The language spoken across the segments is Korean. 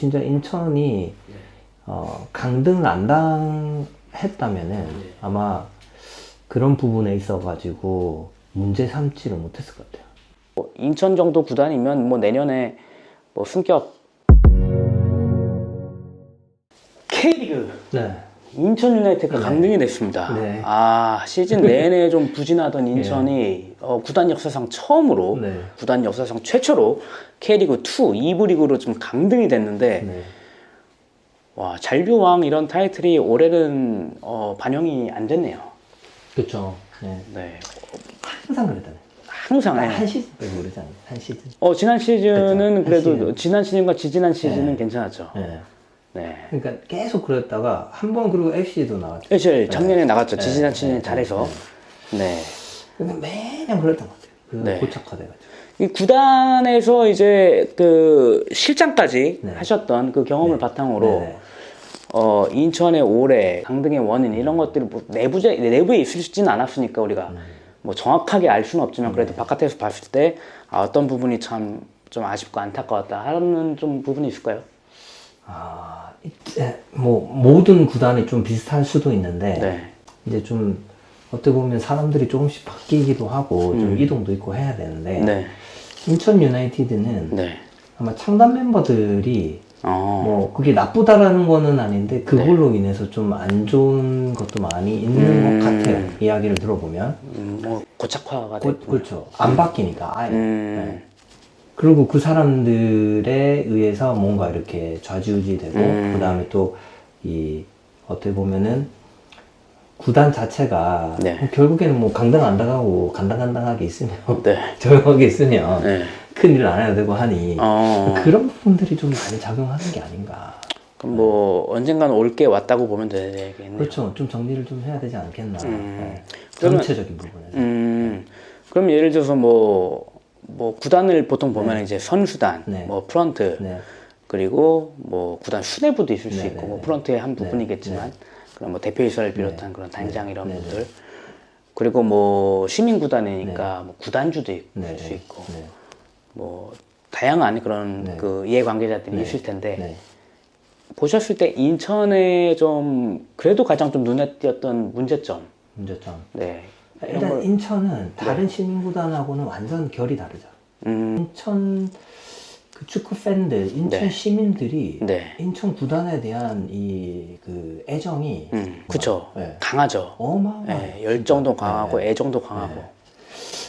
진짜 인천이 어, 강등을 안 당했다면은 아마 그런 부분에 있어가지고 문제 삼지를 못했을 것 같아요. 뭐 인천 정도 구단이면 뭐 내년에 뭐 승격 K리그 네. 인천 유나이티드가 네. 강등이 됐습니다. 네. 아 시즌 내내 좀 부진하던 인천이 어, 구단 역사상 처음으로 네. 구단 역사상 최초로 K리그 2 2부 리그로 좀 강등이 됐는데 네. 와 잘뷰왕 이런 타이틀이 올해는 어, 반영이 안 됐네요. 그렇죠. 네. 네. 항상 그랬잖아요. 항상 해. 한 시즌 그러잖아요. 한 시즌. 어 지난 시즌은 그쵸. 한 그래도 시즌. 지난 시즌과 지지난 시즌은 네. 괜찮았죠. 네. 네. 그러니까 계속 그랬다가 한 번 그리고 FC도 나왔죠. 사실 작년에 나갔죠. 네. 지지난 네. 잘해서. 네. 근데 매년 그랬던 것 같아요. 그 네. 고착화돼가지고. 이 구단에서 이제 그 실장까지 네. 하셨던 그 경험을 바탕으로 네네. 어 인천의 올해 강등의 원인 이런 것들이 뭐 내부제 내부에 있을지는 않았으니까 우리가 음. 뭐 정확하게 알 수는 없지만 네. 그래도 바깥에서 봤을 때 아, 어떤 부분이 참 좀 아쉽고 안타까웠다 하는 좀 부분이 있을까요? 아, 이제 뭐 모든 구단이 좀 비슷할 수도 있는데 네. 이제 좀 어떻게 보면 사람들이 조금씩 바뀌기도 하고 좀 이동도 있고 해야 되는데 음. 네. 인천 유나이티드는 네. 아마 창단 멤버들이 어. 뭐 그게 나쁘다라는 거는 아닌데 그걸로 인해서 좀 안 좋은 것도 많이 있는 음. 것 같아요. 이야기를 들어보면 음, 뭐 고착화가 그, 됐고. 그렇죠. 안 바뀌니까 아예. 음. 네. 그리고 그 사람들에 의해서 뭔가 이렇게 좌지우지 되고 음. 그 다음에 또 이 어떻게 보면은 구단 자체가 네. 결국에는 뭐 강당 안 당하고 간당간당하게 있으면 네. 조용하게 있으면 네. 큰일 안 해도 되고 하니 어. 그런 부분들이 좀 많이 작용하는 게 아닌가. 그럼 뭐 언젠가는 올게 왔다고 보면 되겠네요. 그렇죠. 좀 정리를 좀 해야 되지 않겠나. 음. 네. 전체적인 부분에서. 음. 그럼 예를 들어서 뭐, 뭐 구단을 보통 보면 이제 선수단, 네. 뭐 프런트, 네. 그리고 뭐 구단 수뇌부도 있을 수 네, 있고 네, 뭐 네. 프런트의 한 네, 부분이겠지만 그런 뭐 대표이사를 비롯한 네, 그런 단장 이런 네, 네. 분들 그리고 뭐 시민 구단이니까 뭐 구단주도 있을 네. 수 있고 네. 뭐 다양한 그런 네. 그 이해관계자들이 네. 있을 텐데 네. 보셨을 때 인천에 좀 그래도 가장 좀 눈에 띄었던 문제점 문제점. 네 일단 걸 인천은 다른 시민구단하고는 완전 결이 다르죠. 음, 인천 그 축구 팬들, 인천 네. 시민들이 네. 인천 구단에 대한 이 그 애정이 음, 그쵸 네. 강하죠 어마어마해요. 네, 열정도. 강하고 네. 애정도 강하고 네.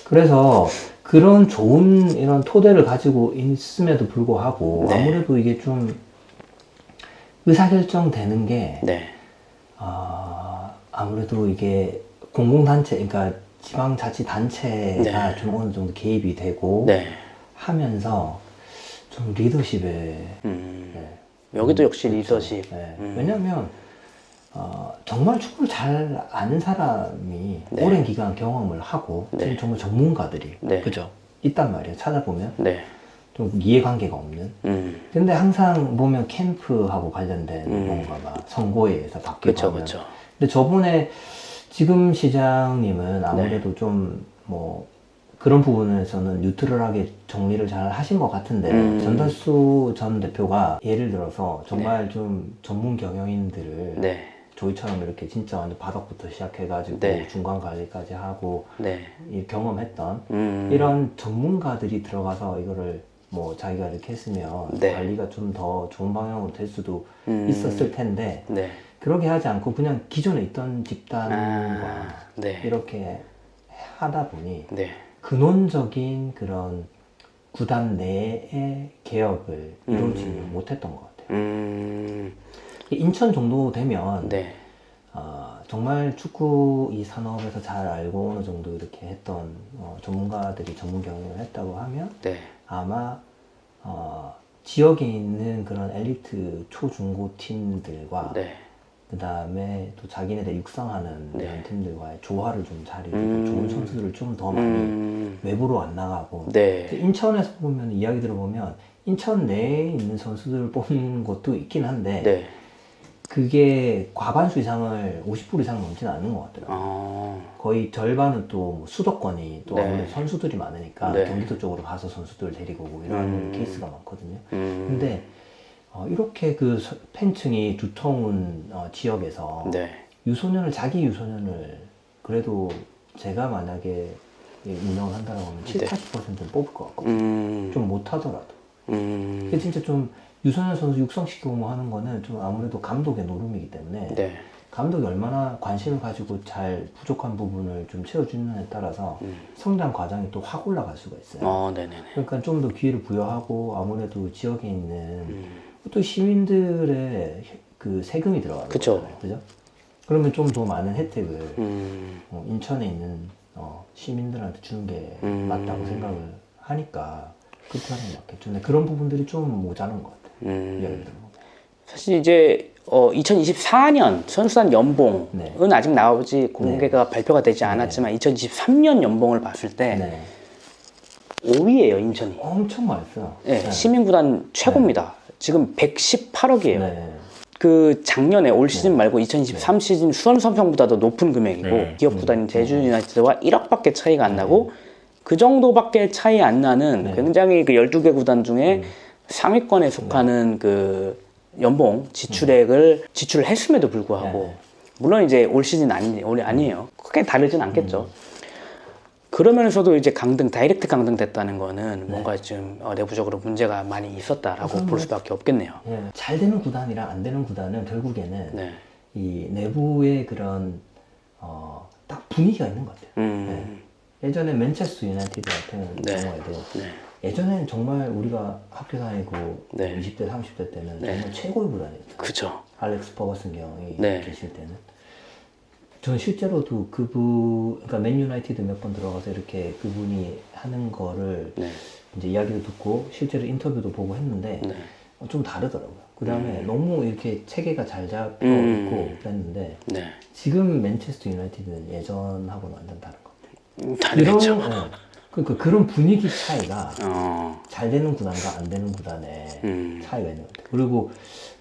그래서 그런 좋은 이런 토대를 가지고 있음에도 불구하고 네. 아무래도 이게 좀 의사결정 되는 게 네. 아, 아무래도 이게 공공단체, 그러니까 지방자치단체가 네. 좀 어느 정도 개입이 되고 네. 하면서 좀 리더십에 음, 네. 여기도 역시 리더십 네. 음. 왜냐하면 어, 정말 축구를 잘 아는 사람이 네. 오랜 기간 경험을 하고 네. 지금 정말 전문가들이 네. 그죠 있단 말이에요 찾아보면 네. 좀 이해관계가 없는 음, 근데 항상 보면 캠프하고 관련된 음. 뭔가 막 선거에 의해서 바뀌고 그쵸 하면 그쵸 근데 저번에 지금 시장님은 네. 아무래도 좀 뭐 그런 부분에서는 뉴트럴하게 정리를 잘 하신 것 같은데 음. 전달수 전 대표가 예를 들어서 정말 좀 전문 경영인들을 네. 저희처럼 이렇게 진짜 완전 바닥부터 시작해가지고 네. 중간 관리까지 하고 네. 이 경험했던 음, 이런 전문가들이 들어가서 이거를 뭐 자기가 이렇게 했으면 네. 관리가 좀 더 좋은 방향으로 될 수도 음, 있었을 텐데 네. 그러게 하지 않고 그냥 기존에 있던 집단과 아, 네. 이렇게 하다 보니 네. 근원적인 그런 구단 내의 개혁을 이루지 음. 못했던 것 같아요. 음, 인천 정도 되면 네. 어, 정말 축구 이 산업에서 잘 알고 어느 정도 이렇게 했던 어, 전문가들이 전문 경영을 했다고 하면 네. 아마 어, 지역에 있는 그런 엘리트 초중고 팀들과 네. 그 다음에 또 자기네들 육성하는 네. 팀들과의 조화를 좀 잘 이루고 음. 좋은 선수들을 좀 더 많이 음, 외부로 안 나가고 네. 인천에서 보면 이야기 들어보면 인천 내에 있는 선수들을 뽑는 것도 있긴 한데 네. 그게 과반수 이상을 50% 이상 넘지는 않는 것 같더라고요. 어, 거의 절반은 또뭐 수도권이 또 네. 아무래도 선수들이 많으니까 네. 경기도 쪽으로 가서 선수들 데리고 오고 이런 음. 케이스가 많거든요. 음, 근데 어, 이렇게 그 서- 팬층이 두터운 어, 지역에서 네. 유소년을 자기 유소년을 그래도 제가 만약에 이 운영을 한다고 하면 7, 네. 80%는 뽑을 것 같거든요. 음. 좀 못하더라도. 음. 근데 진짜 좀 유소년 선수 육성시키고 뭐 하는 거는 좀 아무래도 감독의 노름이기 때문에 네. 감독이 얼마나 관심을 가지고 잘 부족한 부분을 좀 채워주느냐에 따라서 음. 성장 과정이 또 확 올라갈 수가 있어요. 어. 그러니까 좀 더 기회를 부여하고 아무래도 지역에 있는 음. 또 시민들의 그 세금이 들어가는 그쵸. 거잖아요. 그죠? 그러면 좀 더 많은 혜택을 음. 어, 인천에 있는 어, 시민들한테 주는 게 음. 맞다고 생각을 하니까 그렇게 하는 게 맞겠죠. 근데 그런 부분들이 좀 모자란 것 같아요. 음. 예를 들면. 사실 이제 어, 2024년 선수단 연봉은 네. 아직 나오지 공개가 발표가 되지 않았지만 2023년 연봉을 봤을 때 네. 5위예요 인천이. 엄청 많았어요. 네, 시민구단 최고입니다. 지금 118억이에요. 네. 그 작년에 올 시즌 말고 2023 시즌 수원 삼성보다도 높은 금액이고 네. 기업 구단인 제주 유나이티드와 1억밖에 차이가 안 나고 그 정도밖에 차이 안 나는 네. 굉장히 그 12개 구단 중에 상위권에 속하는 그 연봉 지출액을 지출을 했음에도 불구하고 네. 물론 이제 올 시즌 아니 올해 아니에요. 크게 다르진 않겠죠. 그러면서도 이제 강등 다이렉트 강등 됐다는 거는 뭔가 좀 어, 내부적으로 문제가 많이 있었다라고 우선 볼 뭐- 수밖에 없겠네요. 예, 잘 되는 구단이랑 안 되는 구단은 결국에는 네. 이 내부의 그런 어, 딱 분위기가 있는 것 같아요. 음. 예전에 맨체스터 유나이티드 같은 네. 경우에도 네. 예전엔 정말 우리가 학교 다니고 네. 20대, 30대 때는 네. 정말 최고의 구단이었죠. 그죠. 알렉스 퍼거슨 경이 네. 계실 때는. 전 실제로도 그분, 그러니까 맨 유나이티드 몇 번 들어가서 이렇게 그분이 하는 거를 네. 이제 이야기도 듣고 실제로 인터뷰도 보고 했는데 네. 어, 좀 다르더라고요. 그 다음에 너무 이렇게 체계가 잘 잡혀 음. 있고 그랬는데 네. 지금 맨체스터 유나이티드는 예전하고는 완전 다른 것 같아요. 음, 다르겠죠. 예. 그러니까 그런 분위기 차이가 어. 잘 되는 구단과 안 되는 구단의 음. 차이가 있는 것 같아요. 그리고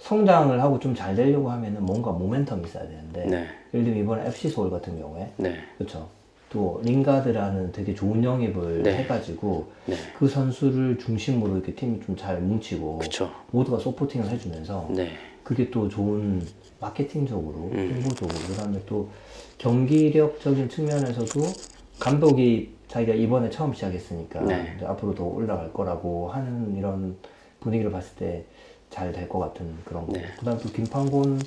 성장을 하고 좀 잘 되려고 하면은 뭔가 모멘텀이 있어야 되는데 네. 예를 들면 이번에 FC 서울 같은 경우에 네. 그렇죠. 또 링가드라는 되게 좋은 영입을 네. 해가지고 네. 그 선수를 중심으로 이렇게 팀이 좀 잘 뭉치고 그쵸. 모두가 서포팅을 해주면서 네. 그게 또 좋은 마케팅적으로 음. 홍보적으로 그다음에 또 경기력적인 측면에서도 감독이 자기가 이번에 처음 시작했으니까 네. 이제 앞으로 더 올라갈 거라고 하는 이런 분위기를 봤을 때 잘 될 것 같은 그런 거. 네. 그다음 또 김판곤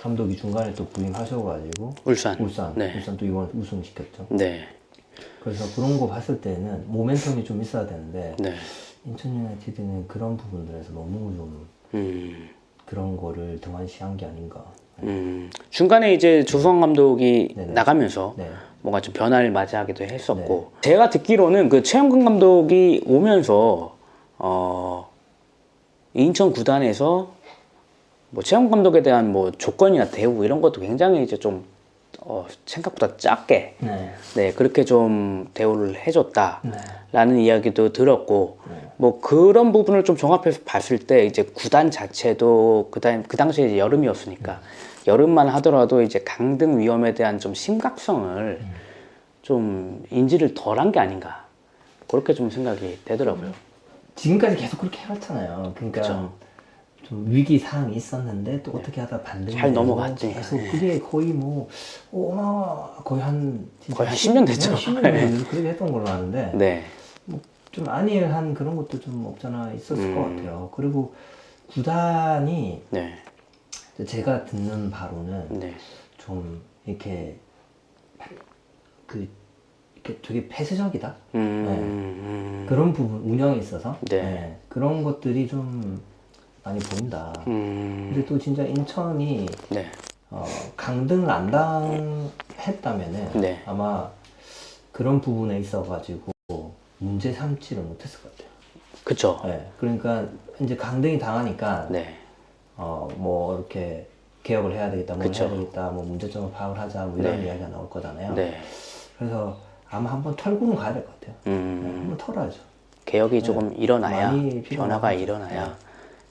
감독이 중간에 또 부임하셔가지고 울산. 울산, 네. 울산 또 이번 우승 시켰죠. 네. 그래서 그런 거 봤을 때는 모멘텀이 좀 있어야 되는데 네. 인천 유나이티드는 그런 부분들에서 너무 좀 음. 그런 거를 등한시한 게 아닌가. 음. 중간에 이제 조성 감독이 네네. 나가면서 네. 뭔가 좀 변화를 맞이하기도 했었고 제가 듣기로는 그 최영근 감독이 오면서 어 인천 구단에서 뭐 최영근 감독에 대한 뭐 조건이나 대우 이런 것도 굉장히 이제 좀 어, 생각보다 작게 네. 네 그렇게 좀 대우를 해줬다라는 네. 이야기도 들었고 네. 뭐 그런 부분을 좀 종합해서 봤을 때 이제 구단 자체도 그당 그 당시에 이제 여름이었으니까 여름만 하더라도 이제 강등 위험에 대한 좀 심각성을 좀 인지를 덜한 게 아닌가 그렇게 좀 생각이 되더라고요. 지금까지 계속 그렇게 해왔잖아요. 그러니까 그쵸. 좀 위기 사항이 있었는데 또 어떻게 하다 반등이 잘 넘어갔지. 계속 네. 그게 거의 뭐 어마 거의 한 거의 한 10년 됐죠. 10년 네. 정도 그렇게 했던 걸로 아는데 네, 좀 안일한 그런 것도 좀 없잖아 있었을 것 음. 같아요. 그리고 구단이 네, 제가 듣는 바로는 네, 좀 이렇게 그 이렇게 되게 폐쇄적이다. 음, 네. 음, 그런 부분 운영에 있어서 네. 그런 것들이 좀 많이 보인다. 음, 근데 또 진짜 인천이 네, 어, 강등을 안 당했다면은 네. 아마 그런 부분에 있어가지고 문제 삼지를 못했을 것 같아요. 그쵸. 네, 그러니까 이제 강등이 당하니까 네, 어, 뭐 이렇게 개혁을 해야 되겠다, 뭘 그쵸. 해야 되겠다, 뭐 문제점을 파악을 하자, 뭐 이런 네. 이야기가 나올 거잖아요. 네, 그래서 아마 한번 털고는 가야 될 것 같아요. 네, 음, 한번 털어야죠. 개혁이 조금 일어나야 네. 많이 필요하죠. 변화가 일어나야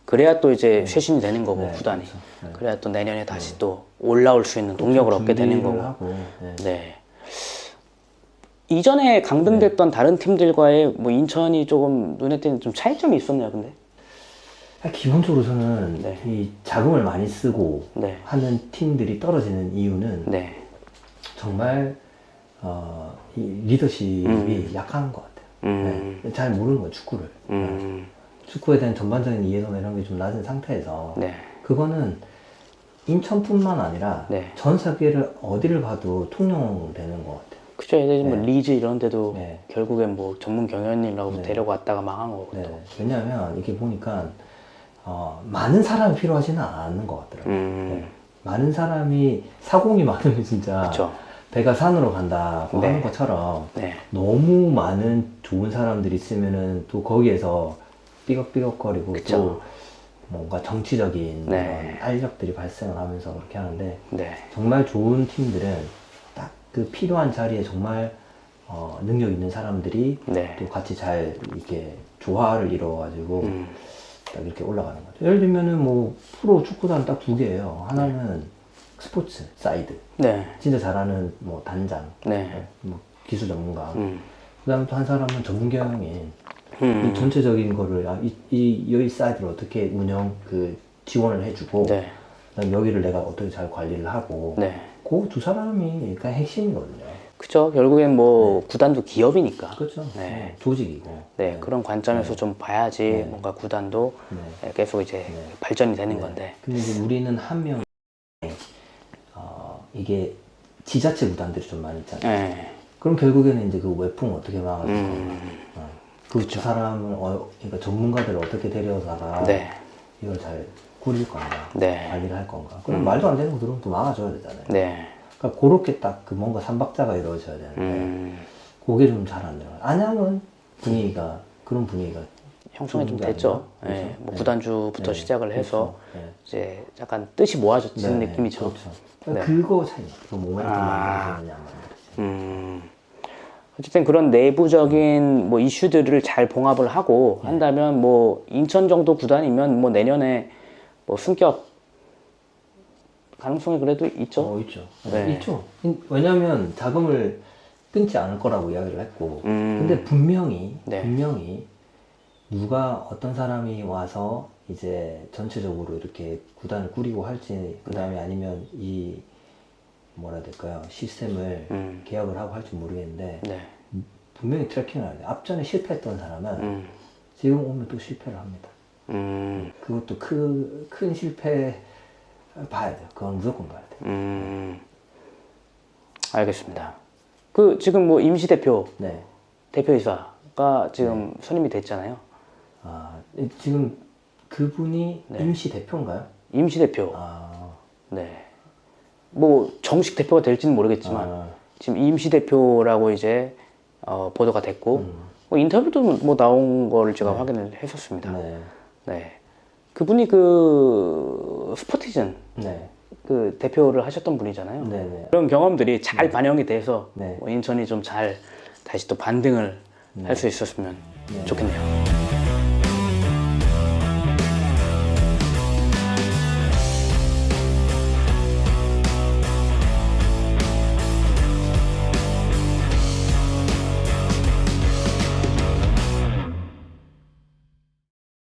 그래야 또 이제 쇄신이 되는 거고 네, 구단이 그렇죠. 네. 그래야 또 내년에 다시 또 올라올 수 있는 동력을 얻게 되는 준비를 거고 하고, 네. 네. 이전에 강등됐던 다른 팀들과의 뭐 인천이 조금 눈에 띄는 좀 차이점이 있었네요, 근데. 기본적으로 저는 네. 이 자금을 많이 쓰고 네. 하는 팀들이 떨어지는 이유는 네. 정말 어, 이 리더십이 약한 것 같아요. 음. 네. 잘 모르는 거예요, 축구를. 음. 축구에 대한 전반적인 이해도나 이런 게 좀 낮은 상태에서 네. 그거는 인천뿐만 아니라 네. 전 세계를 어디를 봐도 통용되는 것 같아요. 그죠. 예를 들면 네. 리즈 이런 데도 네. 결국엔 뭐 전문 경연이라고 네. 데려갔다가 망한 거거든요. 네. 왜냐하면 이렇게 보니까 어, 많은 사람이 필요하지는 않은 것 같더라고요. 음. 네. 많은 사람이 사공이 많으면 진짜 그렇죠. 배가 산으로 간다고 네. 하는 것처럼 네. 너무 많은 좋은 사람들이 있으면은 또 거기에서 삐걱삐걱거리고 그쵸. 또 뭔가 정치적인 네. 그런 알력들이 발생을 하면서 그렇게 하는데 네. 정말 좋은 팀들은 딱 그 필요한 자리에 정말 어, 능력 있는 사람들이 네. 또 같이 잘 이렇게 조화를 이루어가지고 음. 딱 이렇게 올라가는 거죠. 예를 들면은 뭐 프로 축구단 딱 두 개예요. 하나는 스포츠 사이드, 네. 진짜 잘하는 뭐 단장, 네. 뭐 기술 전문가. 음. 그다음에 또한 사람은 전문 경영인. 음. 이 전체적인 거를 아, 이, 이 여기 사이드를 어떻게 운영 그 지원을 해주고, 네. 그다음 여기를 내가 어떻게 잘 관리를 하고, 네. 그 두 사람이 그냥 핵심이거든요. 그죠. 결국엔 뭐 구단도 기업이니까. 그렇죠. 네. 네, 조직이고. 네, 그런 관점에서 좀 봐야지 네. 뭔가 구단도 네. 계속 이제 네. 발전이 되는 네. 건데. 근데 이제 우리는 한 명에 어, 이게 지자체 구단들이 좀 많이 있잖아요. 네. 그럼 결국에는 이제 그 외풍 어떻게 막아줄 건가? 음. 어. 그두 사람을 어, 그러니까 전문가들을 어떻게 데려다가 네. 이걸 잘 꾸릴 건가? 네. 관리를 할 건가? 그럼 말도 안 되는 거 들어오면 또 막아줘야 되잖아요. 네. 그러니까 그렇게 딱 그 뭔가 삼박자가 이루어져야 되는데 음. 그게 좀 잘안 돼요. 안양은 분위기가 그런 분위기가 형성이 좀 됐죠. 네. 그렇죠? 뭐 네. 구단주부터 네. 시작을 해서 그렇죠. 네. 이제 약간 뜻이 모아져진 네, 느낌이죠. 그렇죠. 네. 그거 차이. 그 모멘텀 아. 안. 음. 어쨌든 그런 내부적인 뭐 이슈들을 잘 봉합을 하고 네. 한다면 뭐 인천 정도 구단이면 뭐 내년에 뭐 승격 가능성이 그래도 있죠. 어, 있죠. 네. 있죠. 왜냐하면 자금을 끊지 않을 거라고 이야기를 했고, 음. 근데 분명히 네. 분명히 누가 어떤 사람이 와서 이제 전체적으로 이렇게 구단을 꾸리고 할지, 그 다음에 아니면 이 뭐라 해야 될까요 시스템을 음. 개혁을 하고 할지 모르겠는데 네. 분명히 트래킹을 해야 돼. 앞전에 실패했던 사람은 음. 지금 오면 또 실패를 합니다. 음. 그것도 큰, 큰 실패 봐야 돼요. 그건 무조건 봐야 돼요. 음. 알겠습니다. 그 지금 뭐 임시 대표 네. 대표이사가 지금 선임이 됐잖아요. 아, 이- 지금 그분이 네. 임시 대표인가요? 임시 대표. 아, 네. 뭐 정식 대표가 될지는 모르겠지만 아, 지금 임시 대표라고 이제 어, 보도가 됐고 음. 뭐 인터뷰도 뭐 나온 거를 제가 확인을 했었습니다. 네. 네. 그분이 그 스포티즌 네. 그 대표를 하셨던 분이잖아요. 네. 네. 그런 경험들이 잘 반영이 돼서 네. 뭐 인천이 좀 잘 다시 또 반등을 할수 있었으면 네. 좋겠네요.